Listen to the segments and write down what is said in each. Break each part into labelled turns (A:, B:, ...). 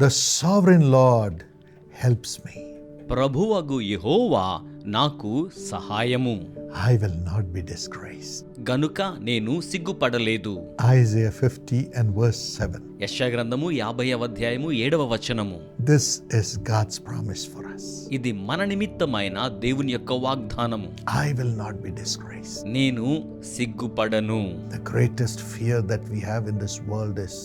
A: The sovereign Lord helps me.
B: ప్రభువగు యెహోవా నాకు సహాయము
A: I will not be disgraced.
B: గనుక నేను సిగ్గుపడలేదు
A: Isaiah 50 and verse 7.
B: యెషయా గ్రంథము యాభై అధ్యాయము ఏడవ వచనము
A: This is God's promise for us.
B: ఇది మన నిమిత్తమైన దేవుని యొక్క వాగ్దానము
A: I will not be disgraced.
B: నేను సిగ్గుపడను
A: The greatest fear that we have in this world is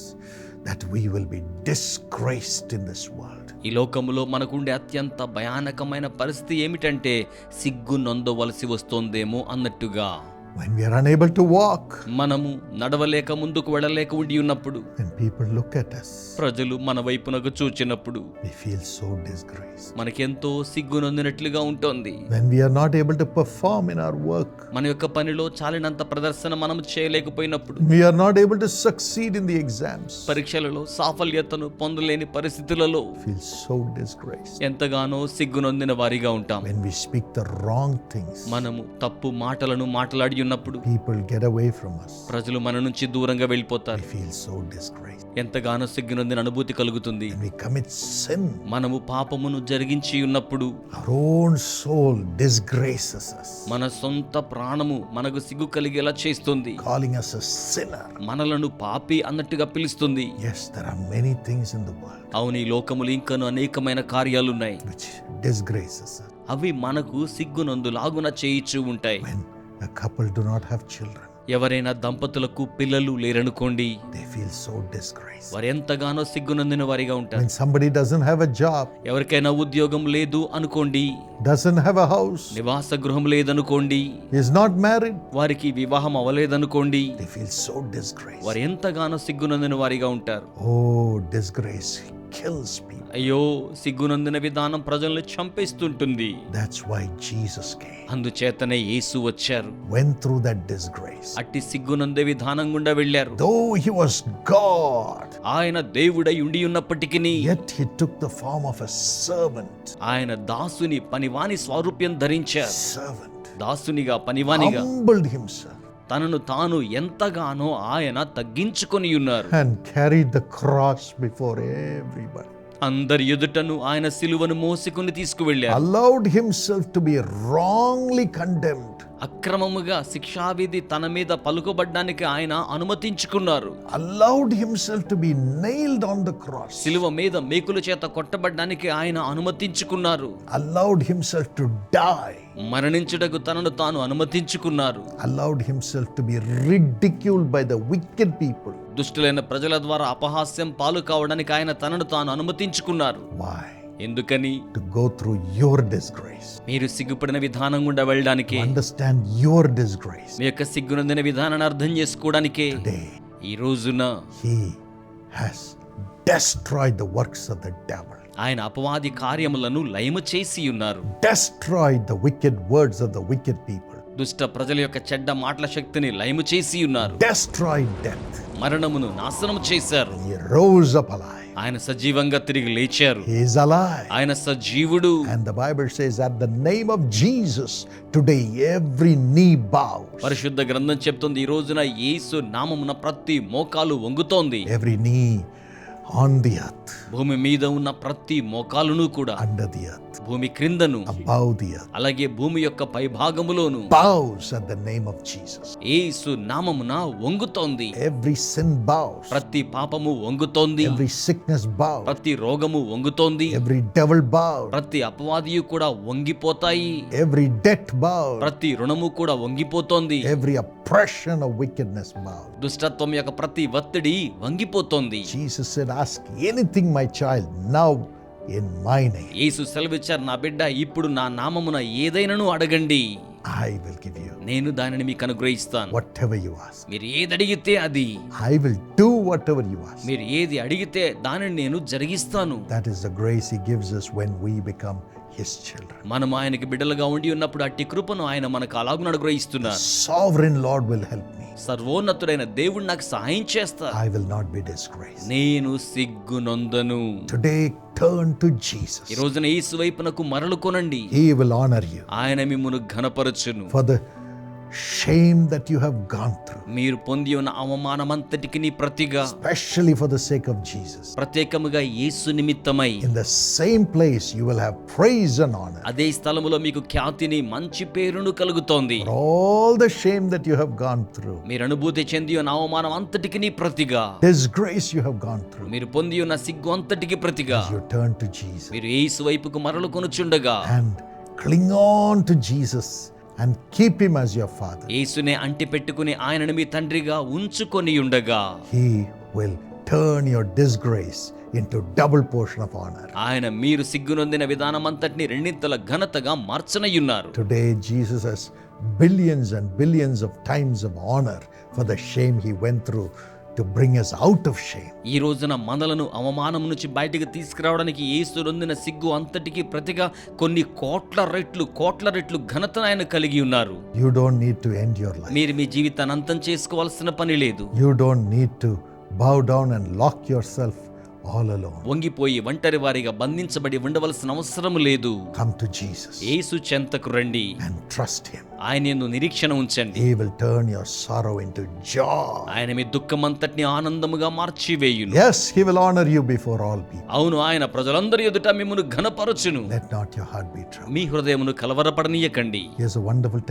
A: that we will be disgraced in this world
B: ఈ లోకములో మనకుండే అత్యంత భయానకమైన పరిస్థితి ఏమిటంటే సిగ్గు నొందవలసి వస్తోందేమో అన్నట్టుగా.
A: When we are unable to walk,
B: మనము నడవలేక ముందుకు వెళ్ళలేక ఉండి ఉన్నప్పుడు
A: when people look at us,
B: ప్రజలు మన వైపునకు చూచినప్పుడు
A: we feel so disgraced.
B: మనకెంతో సిగ్గు నొందినట్లుగా ఉంటుంది
A: When we are not able to perform in our work,
B: మన యొక్క పనిలో చాలినంత ప్రదర్శన మనం చేయలేకపోయినప్పుడు
A: we are not able to succeed in the exams,
B: పరీక్షలలో సాఫల్యతను పొందలేని పరిస్థితులలో
A: feel so disgraced.
B: ఎంతగానో సిగ్గు నొందిన వారిగా ఉంటాం
A: When we speak the wrong things,
B: మనము తప్పు మాటలను మాట్లాడి ఉన్నప్పుడు
A: people get away from us.
B: ప్రజలు మన నుంచి దూరంగా వెళ్ళిపోతారు
A: feel so disgraced.
B: ఎంతగానో సిగ్గునొందిన అనుభూతి కలుగుతుంది
A: we commit sin,
B: మనము పాపమును జరిగించి ఉన్నప్పుడు
A: our own soul disgraces us,
B: మన సొంత ప్రాణము మనకు సిగ్గు కలిగేలా చేస్తుంది
A: calling us a sinner.
B: మనలను పాపి అన్నట్టుగా పిలుస్తుంది
A: Yes, there are many things in the world
B: అవును ఈ లోకములు ఇంకను అనేకమైన కార్యాలున్నాయి
A: which disgraces us.
B: అవి మనకు సిగ్గునందులాగున చేయిచూ ఉంటాయి
A: a couple do not have children,
B: ఎవరైనా దంపతులకు పిల్లలు లేరనుకోండి
A: they feel so disgraced.
B: వారు ఎంతగానో సిగ్గునందిన వారిగా ఉంటారు
A: When somebody doesn't have a job,
B: ఎవరికైనా ఉద్యోగం లేదు అనుకోండి
A: doesn't have a house,
B: నివాస గృహం లేదనుకోండి
A: is not married,
B: వారికి వివాహం అవ్వలేదనుకోండి
A: they feel so disgraced.
B: వారు ఎంతగానో సిగ్గునందిన వారిగా ఉంటారు
A: Oh, disgrace Kills people.
B: అయ్యో సిగ్గునందిన విధానం ప్రజల్ని చంపేస్తుంటుంది
A: That's why Jesus came,
B: అందుచేతనే యేసు వచ్చారు
A: went through that disgrace.
B: అట్టి సిగ్గునందే విధానం గుండా వెళ్ళారు
A: Though he was God,
B: ఆయన దేవుడై ఉండి ఉన్నప్పటికీ
A: yet he took the form of a servant.
B: ఆయన దాసుని పనివాని స్వారూప్యం ధరించారు
A: Servant.
B: దాసునిగా పనివానిగా
A: Humbled himself
B: తనను తాను ఎంతగానో ఆయన తగ్గించుకొని ఉన్నారు. అందరి ఎదుటను ఆయన సిలువను మోసుకుని తీసుకువెళ్ళారు.
A: Allowed himself to be wrongly condemned
B: అక్రమముగా శిక్షావిధి తన మీద పలుకబడ్డానికి ఆయన అనుమతించుకున్నారు
A: Allowed himself to be nailed on the cross.
B: సిలువ మీద మేకుల చేత కొట్టబడ్డానికి ఆయన అనుమతించుకున్నారు
A: Allowed himself to die.
B: మరణించుటకు తనను తాను అనుమతించుకున్నారు
A: Allowed himself to be ridiculed by the wicked people.
B: దుష్టులైన ప్రజల ద్వారా అపహాస్యం పాలు కావడానికి ఆయన తనను తాను అనుమతించుకున్నారు
A: Why?
B: ఎందుకని?
A: To go through your disgrace
B: మీరు సిగ్గుపడిన విధానం గుండా వెళ్ళడానికి.
A: అండర్స్టాండ్ యువర్ డిస్గ్రేస్
B: మీ యొక్క సిగ్గునందిన విధానాన్ని అర్థం చేసుకోవడానికి. ఈ రోజున
A: he has destroy the works of the devil
B: ఆయన అపవాది కార్యములను లయము చేసి ఉన్నారు.
A: Destroy the wicked words of the wicked people
B: దుష్ట ప్రజల యొక్క చెడ్డ మాటల శక్తిని లయము చేసి ఉన్నారు.
A: డిస్ట్రాయ్
B: మరణమును నాశనం చేశారు.
A: ఈ రోజు
B: ఆయన సజీవంగా తిరిగి లేచారు. ఆయన సజీవుడు.
A: And the Bible says at the name of Jesus today every knee bow
B: పరిశుద్ధ గ్రంథం చెప్తుంది ఈ రోజున యేసు నామమున ప్రతి మోకాలు వంగుతోంది.
A: Every knee on the earth
B: భూమి మీద ఉన్న ప్రతి మోకాలును కూడా.
A: అండర్ ది ఎర్త్
B: భూమి క్రిందను అలాగే భూమి యొక్క
A: పై భాగములోను
B: యేసు నామమున వంగుతోంది.
A: ఎవ్రీ సిన్ బౌస్
B: ప్రతి పాపము వంగుతోంది.
A: ఎవ్రీ సిక్నెస్ బౌ
B: ప్రతి రోగము వంగుతోంది.
A: ఎవ్రీ డెవల్ బౌ
B: ప్రతి అపవాదియు కూడా వంగిపోతాయి.
A: ఎవ్రీ డెట్ బౌ
B: ప్రతి రుణము కూడా వంగిపోతోంది.
A: Every oppression of wickedness bow
B: దుష్టత్వం యొక్క ప్రతి ఒత్తిడి వంగిపోతోంది.
A: Jesus ask anything my child now in my name.
B: Yesu సెలవిచ్చారు నా బిడ్డ ఇప్పుడు నా నామమున ఏదైనాను అడగండి
A: I will give you
B: నేను దానిని మీకు అనుగ్రహిస్తాను
A: whatever you ask.
B: మీరు ఏది అడిగితే అది
A: I will do whatever you ask.
B: మీరు ఏది అడిగితే దానిని నేను జరిగిస్తాను
A: That is the grace He gives us when we become His children.
B: మనం ఆయనకి బిడ్డలుగా ఉండి ఉన్నప్పుడు అట్టి కృపను ఆయన మనకు అలాగున అనుగ్రహిస్తున్నారు
A: Sovereign Lord will help me.
B: సర్వోన్నతుడైన దేవుడు నాకు సహాయం చేస్తా
A: I will not be disgraced.
B: నేను సిగ్గునొందను
A: Today, turn to
B: ఈ
A: Jesus.
B: రోజున యేసు వైపునకు మరలు కొనండి
A: He will honor you
B: ఆయన మిమ్మును ఘనపరచును
A: for the shame that you have gone through,
B: మీరు పొంది ఉన్న అవమానమంతటికి నీ ప్రతిగా
A: especially for the sake of Jesus.
B: ప్రత్యేకముగా యేసు నిమిత్తమై
A: In the same place, you will have praise and honor
B: అదే స్థలములో మీకు ఖ్యాతిని మంచి పేరును కలుగుతోంది
A: for all the shame that you have gone through,
B: మీరు అనుభూతి చెంది ఉన్న అవమానం అంతటికి నీ ప్రతిగా
A: disgrace you have gone through.
B: మీరు పొంది ఉన్న సిగ్గు అంతటికి ప్రతిగా
A: You turn to Jesus
B: మీరు యేసు వైపుకు మరలు కొనుచుండగా
A: and cling on to Jesus And keep him as your father
B: యేసుని అంటి పెట్టుకుని ఆయనను మీ తండ్రిగా ఉంచుకొని ఉండగా
A: he will turn your disgrace into double portion of honour
B: ఆయన మీరు సిగ్గునొందిన విధానం అంతటిని రెండింతల ఘనతగా మార్చనై ఉన్నారు
A: today Jesus billions and billions of times of honour for the shame he went through to bring us out of shame.
B: ఈ రోజున మనలను అవమానం నుంచి బయటికి తీసుకురావడానికి యేసు నొందిన సిగ్గు అంతటికి ప్రతిగా కొన్ని కోట్ల రెట్లు కోట్ల రెట్లు ఘనతను ఆయన కలిగి ఉన్నారు
A: You don't need to end your life.
B: మీరు మీ జీవితాన్ని అంతం చేసుకోవాల్సిన పని లేదు
A: You don't need to bow down and lock yourself all alone.
B: వంగిపోయి ఒంటరి వారిగా బంధించబడి ఉండవలసిన అవసరం లేదు.
A: కమ్ టు జీసస్
B: యేసు చెంతకు రండి.
A: అండ్ ట్రస్ట్
B: హిమ్ ఆయనను నిరీక్షణ ఉంచండి.
A: He will turn your sorrow into joy
B: ఆయన మీ దుఃఖమంతటిని ఆనందముగా మార్చివేయును.
A: Yes he will honor you before all people.
B: అవును ఆయన ప్రజలందరి ఎదుట మిమ్మును ఘనపరచును.
A: Let not your heart
B: మీ హృదయమును కలవరపడనీయకండి.
A: He is a wonderful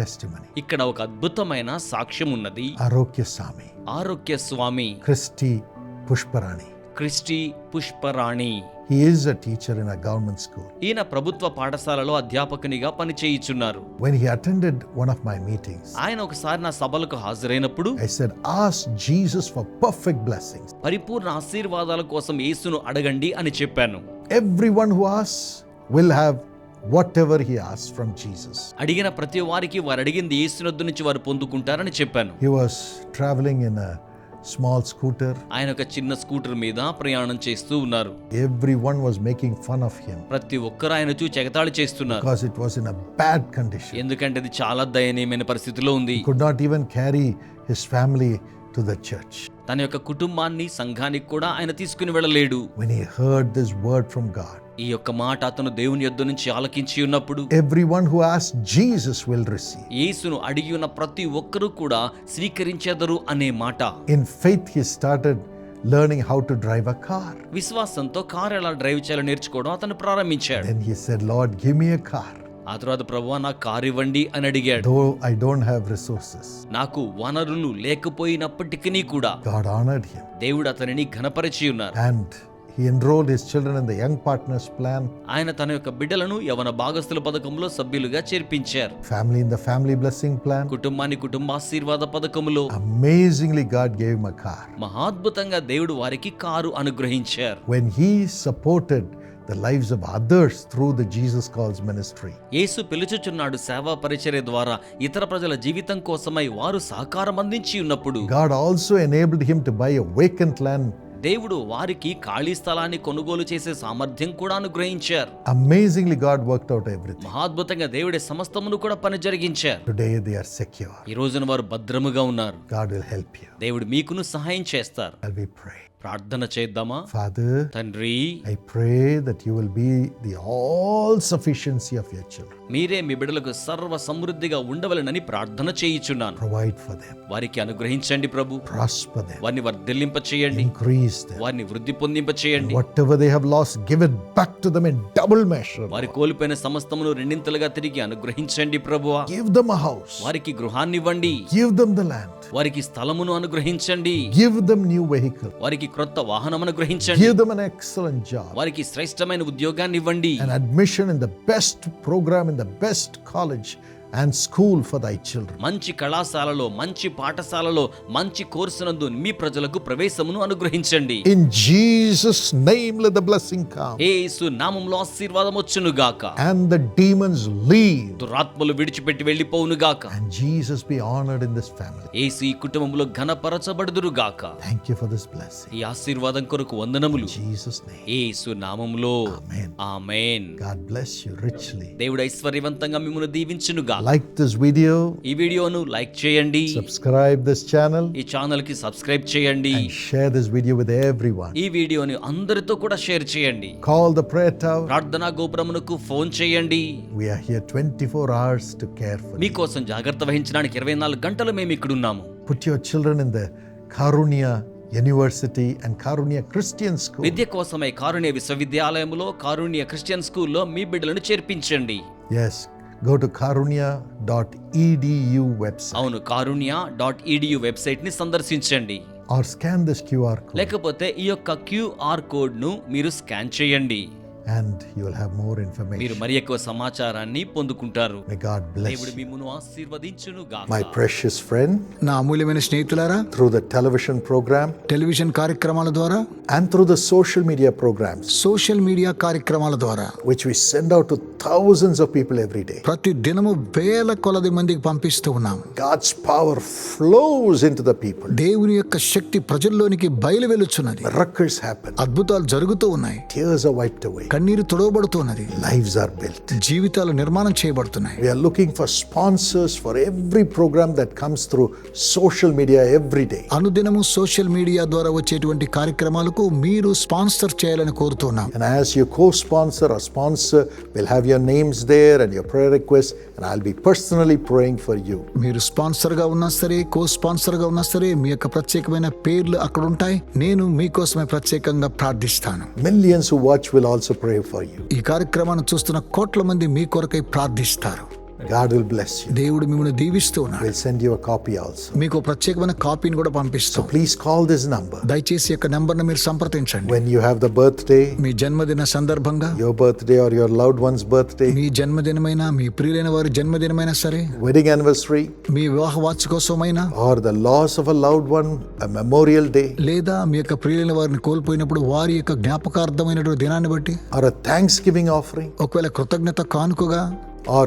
B: ఇక్కడ ఒక అద్భుతమైన సాక్ష్యం ఉన్నది
A: ఆరోగ్య స్వామి
B: ఆరోగ్య స్వామి.
A: క్రిస్టి Pushparani
B: క్రిస్టి Pushparani
A: He is a teacher in a government school.
B: ఈయన ప్రభుత్వ పాఠశాలలో అధ్యాపకునిగా పనిచేయుచున్నారు
A: When he attended one of my meetings,
B: ఆయన ఒకసారి నా సభలకు హాజరైనప్పుడు
A: I said, Ask Jesus for perfect blessings.
B: పరిపూర్ణ ఆశీర్వాదాల కోసం యేసును అడగండి అని చెప్పాను
A: Everyone who asks will have whatever he asks from Jesus.
B: అడిగిన ప్రతి వారికి వారు అడిగింది యేసునొద్దు నుంచి వారు పొందుకుంటారని చెప్పాను
A: He was traveling in a small scooter.
B: ఆయన ఒక చిన్న స్కూటర్ మీద ప్రయాణం చేస్తూ ఉన్నారు
A: Everyone was making fun of him
B: ప్రతి ఒక్కరు ఆయన చూచి ఎగతాళి చేస్తున్నారు
A: because it was in a bad condition.
B: ఎందుకంటే అది చాలా దయనీయమైన పరిస్థితిలో ఉంది
A: He could not even carry his family to the church.
B: తన యొక్క కుటుంబాన్ని సంఘానికి కూడా ఆయన తీసుకుని వెళ్ళలేడు
A: When he heard this word from God,
B: ఈ యొక్క మాట అతను దేవుని యొద్ద నుంచి ఆలకించి ఉన్నప్పుడు
A: everyone who asks Jesus will receive.
B: యేసును అడిగి ఉన్న ప్రతి ఒక్కరూ కూడా స్వీకరించెదరు అనే మాట
A: In faith, he started learning how to drive a car.
B: విశ్వాసంతో కారు ఎలా డ్రైవ్ చేయాలో నేర్చుకోవడం అతను ప్రారంభించాడు
A: Then he said, Lord, give me a car.
B: ఆ తర్వాత ప్రభు నా కారు ఇవ్వండి అని అడిగాడు.
A: ఐ డోంట్ హావ్ రిసోర్సెస్
B: నాకు వనరులు లేకపోయినప్పటికీ కూడా
A: గాడ్ ఆనర్డ్
B: దేవుడు అతనిని ఘనపరిచి ఉన్నారు.
A: And he enrolled his children in the young partners plan
B: ఆయన తన యొక్క బిడ్డలను యవన భాగస్తుల పథకంలో సభ్యులుగా చేర్పించారు.
A: Family in the family blessing plan
B: కుటుంబాని కుటుంబ ఆశీర్వాద పథకంలో
A: amazingly God gave him a car
B: మహాద్భుతంగా దేవుడు వారికి కారు అనుగ్రహించారు.
A: When he supported the lives of others through the Jesus calls ministry
B: Yesu పిలుచుచున్నాడు సేవా పరిచర్య ద్వారా ఇతర ప్రజల జీవితం కోసమై వారు సహకారం అందించి ఉన్నప్పుడు
A: God also enabled him by a vacant land
B: దేవుడు వారికి ఖాళీ స్థలాన్ని కొనుగోలు చేసే సామర్థ్యం కూడా అనుగ్రహించారు.
A: Amazingly God worked out everything
B: మహాద్భుతంగా దేవుడి సమస్తమును కూడా పని జరిగించారు.
A: టుడే దే సెక్యూర్
B: ఈ రోజున వారు భద్రముగా ఉన్నారు.
A: గాడ్ విల్ హెల్ప్ యు
B: దేవుడు మీకును సహాయం చేస్తారు.
A: ఐ
B: ప్రార్థన చేద్దామా?
A: ఫాదర్
B: తండ్రి
A: I pray that you will be the all sufficiency of your children
B: మీరే మీ బిడ్డలకు సర్వ సమృద్ధిగా ఉండవలనని ప్రార్థన చేయుచున్నాను.
A: ప్రొవైడ్ ఫర్ దెం
B: వారికి అనుగ్రహించండి ప్రభు.
A: ప్రాస్పర్ దెం
B: వారిని వర్ధిల్లింప చేయండి.
A: ఇంక్రీస్ దెం
B: వారిని వృద్ధి పొందింప చేయండి.
A: Whatever they have lost give it back to them in double measure
B: వారి కోల్పోయిన సమస్తమును రెండింతలుగా తిరిగి అనుగ్రహించండి ప్రభువా.
A: గివ్ దెం అ హౌస్
B: వారికి గృహాన్ని ఇవ్వండి
A: గివ్ దెం ద ల్యాండ్
B: వారికి స్థలమును అనుగ్రహించండి.
A: గివ్ దమ్ న్యూ వెహికల్
B: వారికి క్రొత్త వాహనం అనుగ్రహించండి.
A: Give them an excellent job
B: వారికి శ్రేష్టమైన ఉద్యోగాన్ని ఇవ్వండి.
A: And admission in the best programme in the best college and school for thy children
B: మంచి కళాశాలలో మంచి పాఠశాలలో మంచి కోర్సునందు మీ ప్రజలకు ప్రవేశమును అనుగ్రహించండి.
A: In Jesus name let the blessing come
B: Yesu నామములో ఆశీర్వాదం వచ్చును గాక
A: అండ్ ద డీమన్స్ లీవ్
B: దురాత్మలు విడిచిపెట్టి వెళ్ళిపోవును గాక
A: and Jesus be honoured in this family
B: Yesu ఈ కుటుంబములో ఘనపరచబడుదురు గాక
A: థాంక్యూ ఫర్ దిస్ బ్లెస్సింగ్
B: ఈ ఆశీర్వాదం కొరకు వందనములు.
A: జీసస్ నేమ్
B: యేసు నామములో
A: amen
B: amen.
A: God bless you richly
B: దేవుడు ఐశ్వర్యవంతంగా మిమ్మల్ని దీవించును గాక
A: like this video,
B: ఈ వీడియోను లైక్ చేయండి
A: subscribe this channel,
B: ఈ ఛానల్కి సబ్స్క్రైబ్ చేయండి
A: and share this video with everyone.
B: ఈ వీడియోని అందరితో కూడా షేర్ చేయండి
A: Call the prayer tower.
B: ప్రార్థనా గోపురమునకు ఫోన్ చేయండి
A: We are here 24 hours to care for you.
B: మీకోసం జాగ్రత్త వహించడానికి ఇరవై నాలుగు గంటలు మేము ఇక్కడ ఉన్నాము
A: Put your children in the Karunya University and Karunya Christian School.
B: విద్య కోసమై కారుణ్య విశ్వవిద్యాలయంలో కారుణ్య క్రిస్టియన్ స్కూల్లో మీ బిడ్డలను చేర్పించండి
A: Yes, go to karunya.edu website.
B: అవును కారుణ్య డాట్ ఈడియు వెబ్సైట్ని సందర్శించండి.
A: Or scan this QR code.
B: లేకపోతే ఈ యొక్క క్యూఆర్ కోడ్ను మీరు స్కాన్ చేయండి.
A: And you will have more information.
B: మీరు మరి ఎక్కువ సమాచారాన్ని పొందుకుంటారు
A: May God bless
B: దేవుడు
A: you.
B: మిమ్మును ఆశీర్వదించును
A: My precious friend,
C: నా అమూల్యమైన స్నేహితులారా
A: through the television program
C: television కార్యక్రమాల ద్వారా
A: and through the social media programs,
C: సోషల్ మీడియా కార్యక్రమాల ద్వారా
A: which we send out to thousands of people every day,
C: ప్రతి దినము వేల కొలది మందికి పంపిస్తూ ఉన్నాం
A: God's power flows into the people.
C: దేవుని యొక్క శక్తి ప్రజల్లోనికి బయలు వెలుచున్నది
A: Miracles happen,
C: అద్భుతాలు జరుగుతూ ఉన్నాయి
A: tears are wiped away,
C: కన్నీరు తొడవబడుతున్నది.
A: లైఫ్స్ ఆర్ బిల్ట్
C: జీవితాలు నిర్మాణం చేయబడుతున్నాయి.
A: We are looking for sponsors for every programme that comes through social media every day
C: అనుదినము సోషల్ మీడియా ద్వారా వచ్చేటువంటి కార్యక్రమాలకు మీరు స్పాన్సర్ చేయాలని కోరుతున్నాం.
A: And as you co sponsor a sponsor will have your names there and your prayer request and I'll be personally praying for you
C: మీరు స్పాన్సర్గా ఉన్నా సరే కో స్పాన్సర్గా ఉన్నా సరే మీ యొక్క ప్రత్యేకమైన పేర్లు అక్కడ ఉంటాయి నేను మీకోసమే ప్రత్యేకంగా ప్రార్థిస్తాను.
A: Millions watch will also pray for you.
C: ఈ కార్యక్రమాన్ని చూస్తున్న కోట్ల మంది మీ కొరకై ప్రార్థిస్తారు
A: God will bless you.
C: దేవుడు మిమ్మల్ని దీవిస్తూ ఉన్నాడు
A: We'll send you a copy also.
C: మీకు ప్రత్యేకమైన కాపీని కూడా పంపిస్తాం
A: Please call this number
C: దయచేసి ఈ యొక్క నెంబర్ను మీరు సంప్రదించండి
A: when you have the birthday,
C: మీ జన్మదిన సందర్భంగా
A: your birthday or your loved one's birthday,
C: మీ జన్మదినమైన మీ ప్రియులైన వారి జన్మదినమైనా సరే
A: wedding anniversary,
C: మీ వివాహ వార్షికోత్సవమైనా
A: or the loss of a loved one, a memorial day,
C: లేదా మీ యొక్క ప్రియులైన వారిని కోల్పోయినప్పుడు వారి యొక్క జ్ఞాపకార్థమైనటువంటి దినాన్ని బట్టి
A: or a Thanksgiving offering,
C: ఒకవేళ కృతజ్ఞత కానుకగా
A: or